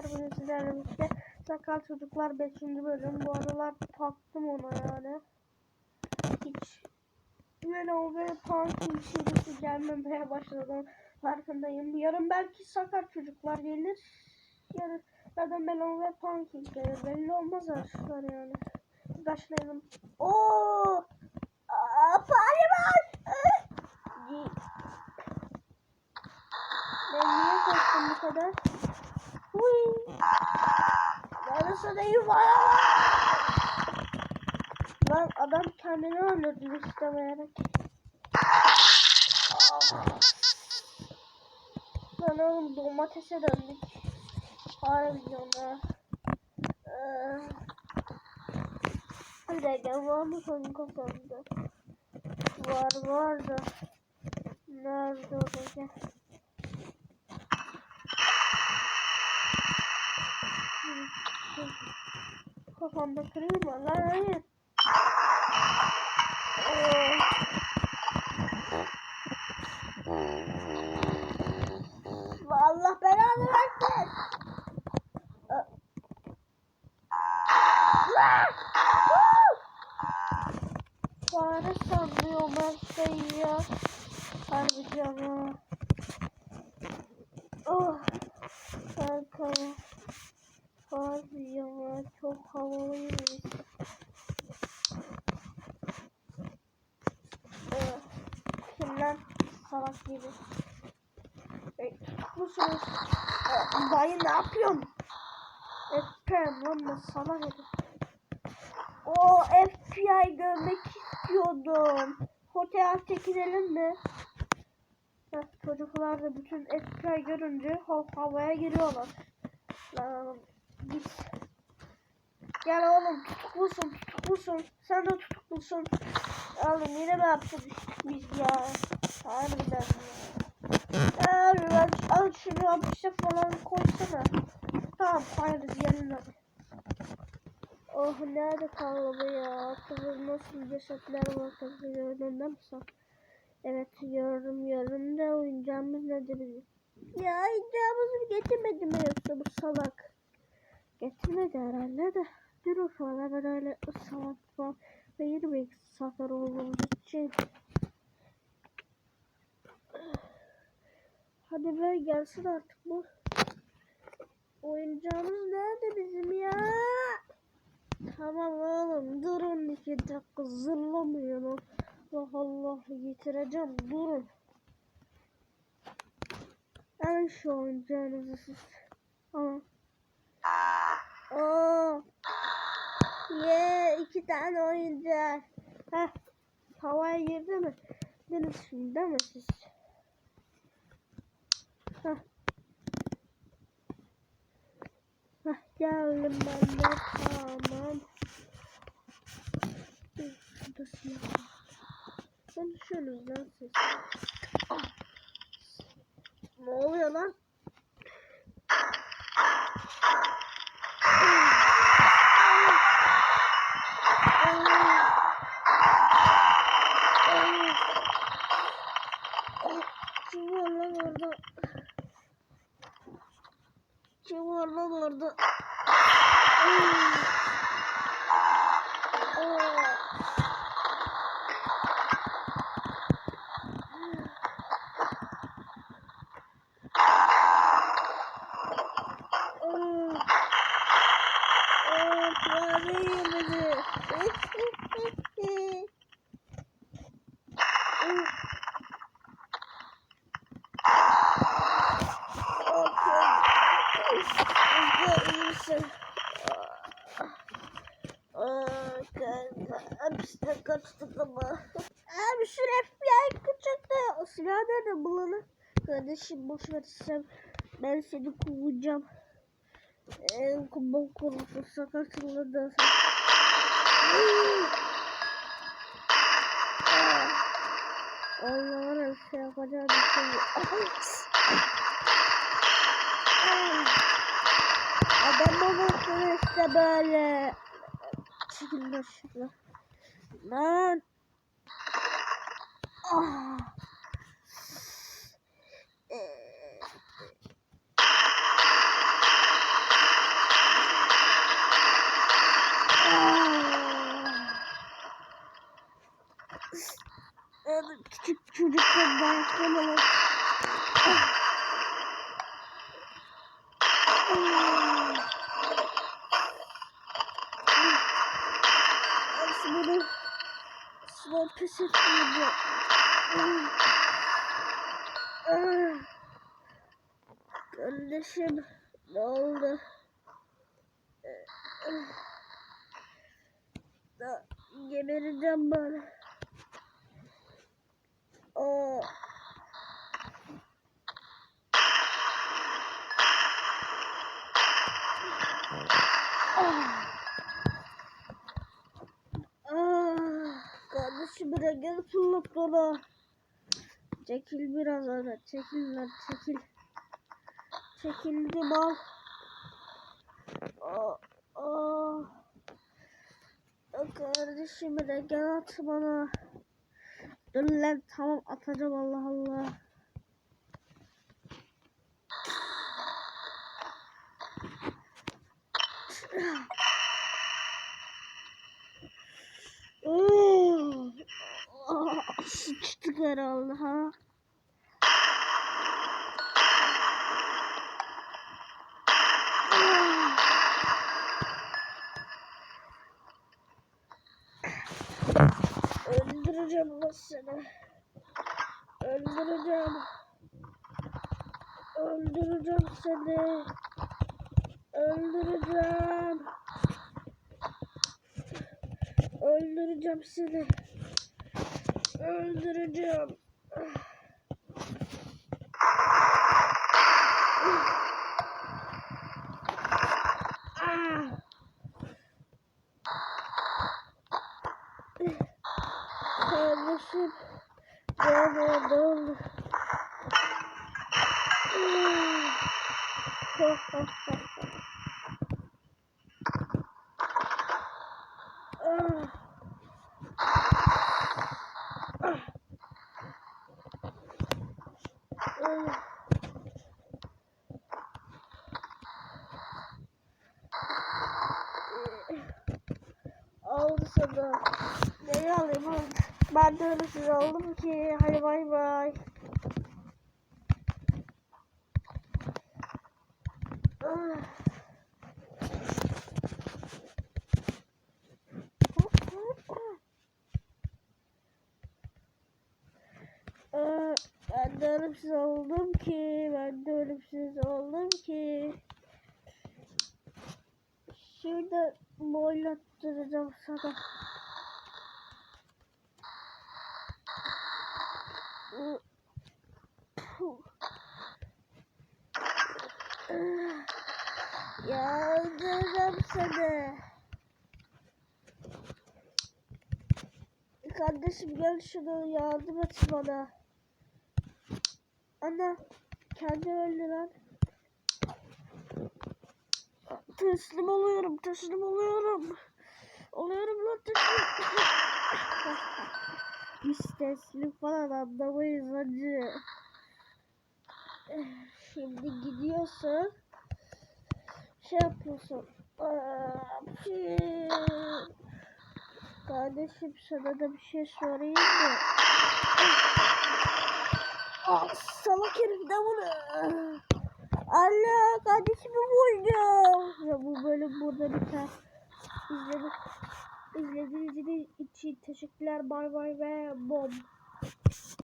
arkadaşlar bugün sizlerle birlikte Sakal Çocuklar 5. bölüm. Bu aralar taktım ona yani. Hiç Venom ve Pumpkin serisi gelmemeye başladı. Farkındayım. Yarın belki Sakal Çocuklar gelir. Yarın zaten Melon ve Pumpkin gelir belli olmaz arkadaşlar yani. Başlayalım. Ooo var Ih! Ben niye korktum bu kadar? Yarısı da yuvarlak. Lan adam kendini öldürdü istemeyerek. Lan oğlum domatese döndük. Harbiden ha. Ee, Bir dakika var mı senin kafanda? Var var da. Nerede o da? Kafamda kırayım mı? Lan hayır. Oo. Allah belanı versin. Fare sanıyor ben şey ya. Harbi canım. Oh. Kanka. Harbi ya çok havalıymış. Ee, Kimden salak gibi. Hey, tutuklusunuz. Ee, dayı ne yapıyorsun? Öpeyim lan ben salak herif. O FBI görmek istiyordum. Hotel çekilelim mi? Heh, çocuklar da bütün FBI görünce hav havaya giriyorlar. Lan git. Gel oğlum tutuklusun tutuklusun. Sen de tutuklusun. Oğlum yine mi yaptık biz ya? Harbiden. Harbiden al şunu hapise falan koysana. Tamam koyarız yanına. Oh nerede kaldı ya? Kızım nasıl cesetler var tabii önünde mi saf? Evet yorum yorum da oyuncağımız nedir? Ya oyuncağımızı getirmedi mi yoksa bu salak? Getirmedi herhalde de. Dur o falan ben öyle salak falan değil mi sefer olduğumuz için. Hadi be gelsin artık bu. Oyuncağımız nerede bizim ya? Tamam oğlum durun iki dakika zırlamayın. Allah Allah getireceğim durun. Alın şu oyuncağınızı siz. Aa. Oo. Ye iki tane oyuncak. Heh. Havaya girdi mi? Deniz şimdi mi siz? Heh. Heh geldim ben de tamam. Var. Konuşuyorsunuz lan siz. Ne oluyor lan? Kim var lan orada? Kim var lan orada? Hapisten kaçtık ama. Abi şu FBI kaçaktı. O silah nerede bulanı? Kardeşim boş ver sen. Ben seni kovacağım. En kumban konusu sakarsınlar da sen. Allah'ın şey yapacağı bir şey yok. Adam babasını işte böyle. Dur şunu. Lan. Ah. küçük çocuklar dayak yemeden sınav pes etmeyeceğim. Kardeşim ne oldu? Da gebereceğim ben. Aa. Ah. Ah. Gel fırlat bana. Çekil biraz ara. Çekil lan çekil. Çekildim al. Aa, aa. Kardeşim de gel at bana. Dur lan tamam atacağım Allah Allah. Oo. Sıçtık herhalde ha. Öldüreceğim lan seni. Öldüreceğim. Öldüreceğim seni. Öldüreceğim. Öldüreceğim seni. Öldüreceğim. Ah. Kardeşim. Ne oldu? Ne oldu? Ah. Ah. Aldı sana. Neyi alayım oğlum? Ben de öyle size aldım ki. Hadi bay bay. Ah. Aa, Ben de ölümsüz oldum ki. Ben de ölümsüz oldum ki. Şurada boylattıracağım sana. Ya öldüreceğim seni. Kardeşim gel şunu yardım et bana. Ana kendi öldü lan. Teslim oluyorum, teslim oluyorum. Oluyorum lan teslim. Biz teslim falan anlamayız hacı. Şimdi gidiyorsun. Şey yapıyorsun. Kardeşim sana da bir şey sorayım mı? Ah, salak herif ne bunu? Allah kardeşimi vurdu. Ya bu bölüm burada biter. İzledi, izlediğiniz için teşekkürler. Bay bay ve bom.